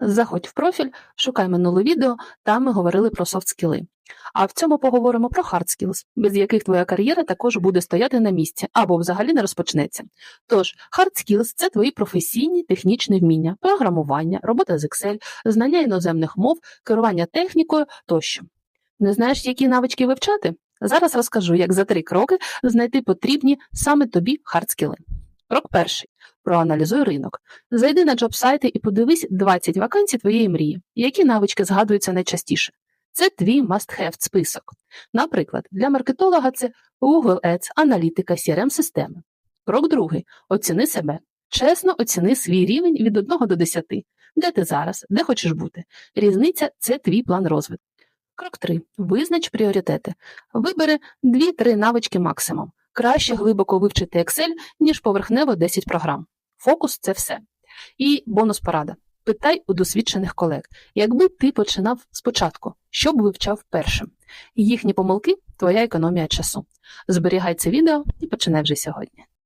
Заходь в профіль, шукай минуле відео, там ми говорили про софт-скіли. А в цьому поговоримо про hard skills, без яких твоя кар'єра також буде стояти на місці або взагалі не розпочнеться. Тож, hard skills – це твої професійні технічні вміння, програмування, робота з Excel, знання іноземних мов, керування технікою тощо. Не знаєш, які навички вивчати? Зараз розкажу, як за три кроки знайти потрібні саме тобі хардскіли. Крок перший. Проаналізуй ринок. Зайди на джоб-сайти і подивись 20 вакансій твоєї мрії, які навички згадуються найчастіше. Це твій must-have список. Наприклад, для маркетолога це Google Ads, аналітика, CRM-системи. Крок другий. Оціни себе. Чесно оціни свій рівень від 1 до 10. Де ти зараз, де хочеш бути. Різниця це твій план розвитку. Крок 3. Визнач пріоритети. Вибери 2-3 навички максимум. Краще глибоко вивчити Excel, ніж поверхнево 10 програм. Фокус це все. І бонус порада. Питай у досвідчених колег, якби ти починав спочатку, що б вивчав першим. Їхні помилки твоя економія часу. Зберігай це відео і починай вже сьогодні.